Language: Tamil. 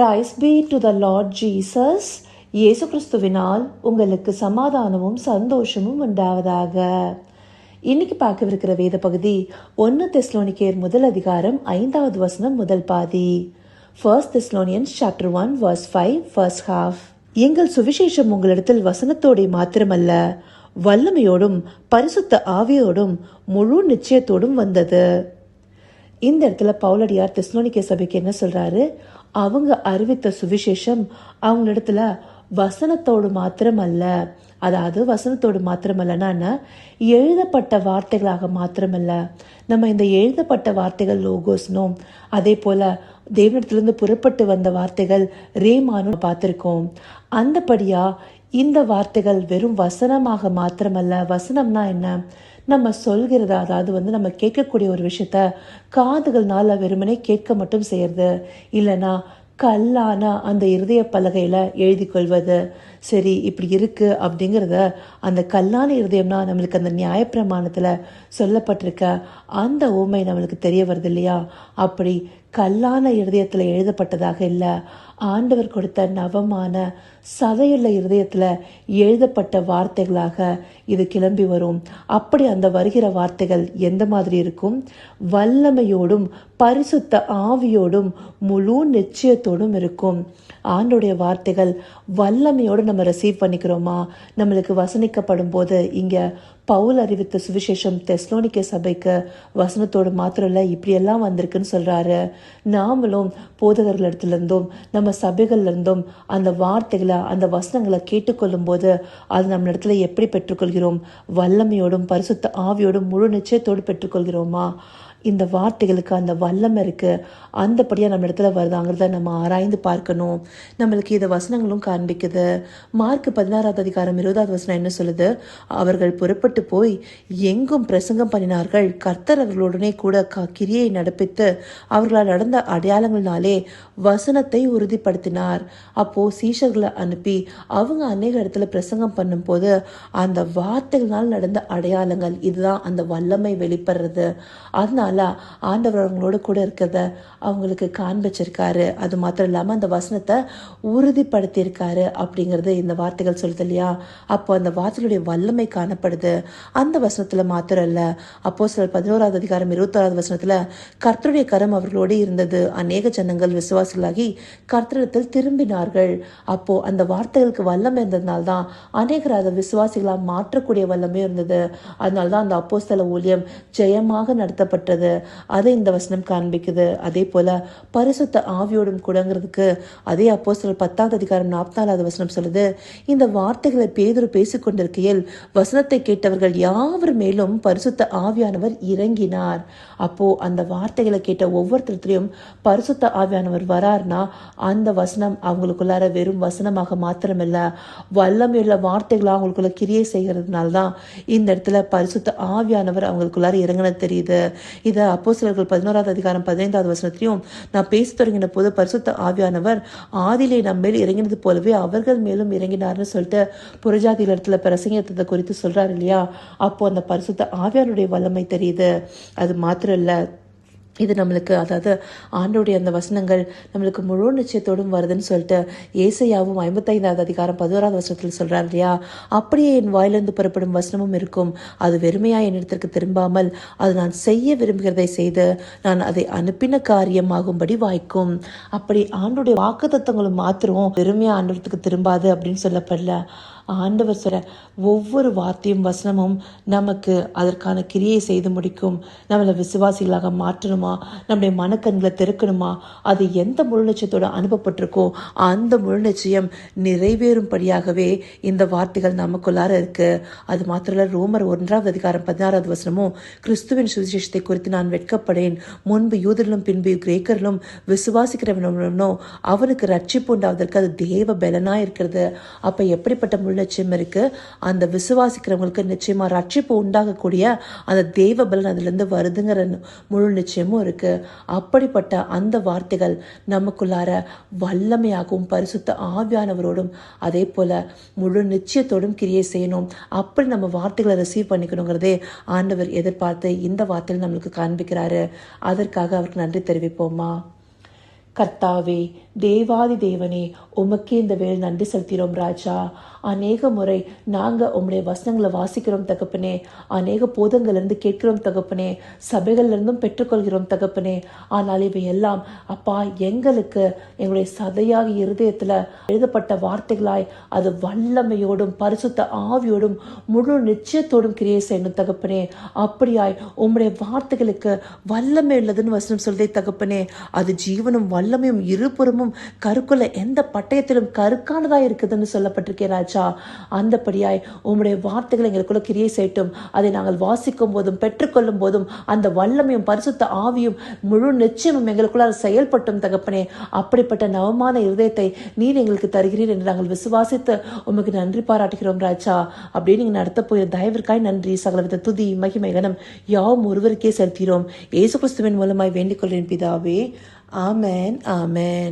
Praise be to the Lord Jesus இயேசு கிறிஸ்துவினால் உங்களுக்கு சமாதானமும் சந்தோஷமும் உண்டாவதாக இன்னைக்கு பார்க்கவிருக்கிற வேத பகுதி ஒன்று தெஸ்லோனிக்கேர் முதல் அதிகாரம் ஐந்தாவது வசனம் முதல் பாதி first Thessalonians chapter one verse five first half எங்கள் சுவிசேஷம் உங்களிடத்தில் வசனத்தோടെ மாத்திரமல்ல வல்லமையோடும் பரிசுத்த ஆவியோடும் முழு நிச்சயத்தோடும் வந்தது இந்த இடத்துல பவுலடியார் தெஸ்லோனிக்க சபைக்கு என்ன சொல்றாரு? அவங்க அறிவித்த சுவிசேஷம் அவங்களிடத்துல வசனத்தோடு மாத்திரமல்ல. அதாவது வசனத்தோடு மாத்திரமல்லனா எழுதப்பட்ட வார்த்தைகளாக மாத்திரமல்ல. நம்ம இந்த எழுதப்பட்ட வார்த்தைகள் லோகோஸ்னும். அதே போல தேவனிடத்திலிருந்து புறப்பட்டு வந்த வார்த்தைகள் ரேமானும் பார்த்துருக்கோம். அந்தபடியா இந்த வார்த்தைகள் வெறும் வசனமாக மாத்திரமல்ல. வசனம்னா என்ன? நம்ம சொல்கிறத அதாவது வந்து நம்ம கேட்கக்கூடிய ஒரு விஷயத்த காதுகள்னால வெறுமனே கேட்க மட்டும் செய்யறது. இல்லைனா கல்லான அந்த இருதய பலகையில எழுதி கொள்வது சரி இப்படி இருக்கு அப்படிங்கிறத அந்த கல்லான இருதயம்னா நம்மளுக்கு அந்த நியாயப்பிரமாணத்தில் சொல்லப்பட்டிருக்க அந்த ஊமை நம்மளுக்கு தெரிய வருது இல்லையா அப்படி கல்லான இருதயத்தில் எழுதப்பட்டதாக இல்லை. ஆண்டவர் கொடுத்த நவமான சதையுள்ள இருதயத்தில் எழுதப்பட்ட வார்த்தைகளாக இது கிளம்பி வரும். அப்படி அந்த வருகிற வார்த்தைகள் எந்த மாதிரி இருக்கும்? வல்லமையோடும் பரிசுத்த ஆவியோடும் முழு நிச்சயத்தோடும் இருக்கும். ஆண்டுடைய வார்த்தைகள் வல்லமையோடு நம்ம ரிசீவ் பண்ணிக்கிறோமா? நம்மளுக்கு வசனிக்கப்படும் போது இங்கே பவுல் அறிவித்த சுவிசேஷம் தெஸ்லோனிக்க சபைக்கு வசனத்தோடு மாத்திரம் இல்லை இப்படியெல்லாம் வந்திருக்குன்னு சொல்கிறாரு நாமளும் போதகர்கள் இடத்துல இருந்தும் நம்ம சபைகள்லேருந்தும் அந்த வார்த்தைகளை அந்த வசனங்களை கேட்டுக்கொள்ளும் போது அது நம்ம இடத்துல எப்படி பெற்றுக்கொள்கிறோம்? வல்லமையோடும் பரிசுத்த ஆவியோடும் முழு நிச்சயத்தோடு பெற்றுக்கொள்கிறோமா? இந்த வார்த்தைகளுக்கு அந்த வல்லமை இருக்குது அந்தபடியாக நம்ம இடத்துல வருதாங்கிறத நம்ம ஆராய்ந்து பார்க்கணும். நம்மளுக்கு இதை வசனங்களும் காண்பிக்குது. மார்க் பதினாறாவது அதிகாரம் இருபதாவது வசனம் என்ன சொல்லுது? அவர்கள் புறப்பட்டு போய் எங்கும் பிரசங்கம் பண்ணினார்கள். கர்த்தர் அவர்களுடனே கூட க- கிரியை நடப்பித்து அவர்களால் நடந்த அடையாளங்கள்னாலே வசனத்தை உறுதிப்படுத்தினார். அப்போது சீஷர்களை அனுப்பி அவங்க அநேக இடத்துல பிரசங்கம் பண்ணும்போது அந்த வார்த்தைகளால் நடந்த அடையாளங்கள் இதுதான் அந்த வல்லமை வெளிப்படுறது. அதனால ஆண்டவர் அவங்களோட கூட இருக்கிறத அவங்களுக்கு காண்பிச்சிருக்காரு. அது மாத்திரம் இல்லாமல் அந்த வசனத்தை உறுதிப்படுத்தியிருக்காரு அப்படிங்கிறது இந்த வார்த்தைகள் சொல்லுது இல்லையா? அப்போ அந்த வார்த்தைகளுடைய வல்லமை காணப்படுது. அந்த வசனத்தில் மாத்திரம் இல்லை அப்போ சில பதினோராவது அதிகாரம் இருபத்தோராவது வசனத்தில் கர்த்தருடைய கரம் அவர்களோடு இருந்தது. அநேக ஜனங்கள் விசுவாசிகளாகி கர்த்தரிடத்தில் திரும்பினார்கள். அப்போ அந்த வார்த்தைகளுக்கு வல்லமை இருந்ததுனால தான் அநேகர் அதை விசுவாசிகளாக மாற்றக்கூடிய வல்லமே இருந்தது. அதனால தான் அந்த அப்போஸ்தல ஊழியம் ஜெயமாக நடத்தப்பட்டது. அதை இந்த வசனம் காண்பிக்குது. அதே போல பரிசுத்த ஆவியோடும் கூடங்கிறதுக்கு அதே அப்போஸ்தலர் பத்தாவது அதிகாரம் நாற்பத்தாலாவது வசனம் சொல்லுது இந்த வார்த்தைகளை பேதொரு பேசிக்கொண்டிருக்கையில் வசனத்தை கேட்டவர்கள் யாவர் மேலும் பரிசுத்த ஆவியானவர் இறங்கினார்? அப்போ அந்த வார்த்தைகளை கேட்ட ஒவ்வொருத்தருத்தையும் பரிசுத்த ஆவியானவர் வரார்னா அந்த வசனம் அவங்களுக்குள்ளார வெறும் வசனமாக மாத்திரமில்ல. வல்லமையுள்ள வார்த்தைகளாக அவங்களுக்குள்ள கிரியை செய்கிறதுனால தான் இந்த இடத்துல பரிசுத்த ஆவியானவர் அவங்களுக்குள்ளார இறங்கின தெரியுது. இதை அப்போ சிலர்கள் பதினோராவது அதிகாரம் பதினைந்தாவது வசனத்திலையும் நான் பேச தொடங்கின போது பரிசுத்த ஆவியானவர் ஆதிலே நம்ம மேல் இறங்கினது போலவே அவர்கள் மேலும் இறங்கினார்னு சொல்லிட்டு புறஜாதி இடத்துல பிரசங்கத்தை குறித்து சொல்றாரு இல்லையா? அப்போ அந்த பரிசுத்த ஆவியானுடைய வல்லமை தெரியுது. அது மாத்திரம் இல்லை. இது நம்மளுக்கு அதாவது ஆண்டோடைய அந்த வசனங்கள் நம்மளுக்கு முழு நிச்சயத்தோடும் வருதுன்னு சொல்லிட்டு ஏசையாவும் ஐம்பத்தைந்தாவது அதிகாரம் பதினோராவது வசனத்தில் சொல்கிறார் இல்லையா? அப்படியே என் வாயிலிருந்து புறப்படும் வசனமும் இருக்கும். அது வெறுமையாக என்னிடத்திற்கு திரும்பாமல் அது நான் செய்ய விரும்புகிறதை செய்து நான் அதை அனுப்பின காரியமாகும்படி வாய்க்கும். அப்படி ஆண்டோடைய வாக்கு தத்துவங்களும் மாத்திரம் வெறுமையாக ஆண்டவரத்துக்கு திரும்பாது அப்படின்னு சொல்லப்படல. ஆண்டவர் சொல்ல ஒவ்வொரு வார்த்தையும் வசனமும் நமக்கு அதற்கான கிரியை செய்து முடிக்கும். நம்மளை விசுவாசிகளாக மாற்றணுமா? நம்முடைய மனக்கண்களை திறக்கணுமா? அது எந்த முழு நிச்சயத்தோட அனுப்பப்பட்டிருக்கோ அந்த முழு நிச்சயம் நிறைவேறும்படியாகவே இந்த வார்த்தைகள் நமக்குள்ளார இருக்கு. அது மாத்திரம் ரோமர் ஒன்றாவது அதிகாரம் பதினாறாவது வசனமும் கிறிஸ்துவின் சுவிசேஷத்தை குறித்து நான் வெட்கப்படேன். முன்பு யூதரிலும் பின்பு கிரேக்கரிலும் விசுவாசிக்கிறவனோ அவனுக்கு ரட்சிப்பு உண்டாவதற்கு அது தேவ பலனாக இருக்கிறது அப்போ எப்படிப்பட்ட முழு நிச்சயம் இருக்கு. அந்த விசுவாசிக்கிறவங்களுக்கு நிச்சயமா ரட்சிப்பு உண்டாகக்கூடிய அந்த தெய்வ பலன் அதுலேருந்து வருதுங்கிற முழு நிச்சயமும் இருக்கு. அப்படிப்பட்ட அந்த வார்த்தைகள் நமக்குள்ளார வல்லமையாகவும் பரிசுத்த ஆவியானவரோடும் அதே போல முழு நிச்சயத்தோடும் கிரியை செய்யணும். அப்படி நம்ம வார்த்தைகளை ரிசீவ் பண்ணிக்கணுங்கிறதே ஆண்டவர் எதிர்பார்த்து இந்த வார்த்தையில் நம்மளுக்கு காண்பிக்கிறாரு. அதற்காக அவருக்கு நன்றி தெரிவிப்போமா? கர்த்தாவே தேவாதி தேவனே உமக்கே இந்த வேலை நன்றி செலுத்துகிறோம் ராஜா. அநேக முறை நாங்கள் உம்முடைய வசனங்களை வாசிக்கிறோம் தகப்பனே. அநேக போதங்கள்லேருந்து கேட்கிறோம் தகப்பனே. சபைகள்லேருந்தும் பெற்றுக்கொள்கிறோம் தகப்பனே. ஆனால் இவை எல்லாம் அப்பா எங்களுக்கு எங்களுடைய சதையாக இருதயத்தில் எழுதப்பட்ட வார்த்தைகளாய் அது வல்லமையோடும் பரிசுத்த ஆவியோடும் முழு நிச்சயத்தோடும் கிரியை செய்யணும் தகப்பனே. அப்படியாய் உம்முடைய வார்த்தைகளுக்கு வல்லமை உள்ளதுன்னு வசனம் சொல்தே தகப்பனே. அது ஜீவனும் வல்லமையும் இருபுறமும் கருக்குள்ள எந்த பட்டயத்திலும் கருக்கானதாக இருக்குதுன்னு சொல்லப்பட்டிருக்கே ராஜா. அந்தபடியாய் உம்முடைய வார்த்தைகளை எங்களுக்குள்ள கிரியை செய்யட்டும். அதை நாங்கள் வாசிக்கும் போதும் பெற்றுக்கொள்ளும் போதும் அந்த வல்லமையும் பரிசுத்த ஆவியும் முழு நிச்சயமும் எங்களுக்குள்ள செயல்பட்டும் தகப்பனே. அப்படிப்பட்ட நவமான இருதயத்தை நீர் எங்களுக்கு தருகிறீர் என்று நாங்கள் விசுவாசித்து உமக்கு நன்றி பாராட்டுகிறோம் ராஜா. அப்படியே நீங்கள் நடத்த போகிற தயவிற்காய் நன்றி. சகலவித துதி மகிமை கனம் யாவும் ஒருவருக்கே செலுத்துகிறோம். ஏசு கிறிஸ்துவின் மூலமாய் வேண்டிக் கொள்கிறேன் பிதாவே. ஆமேன் ஆமேன்.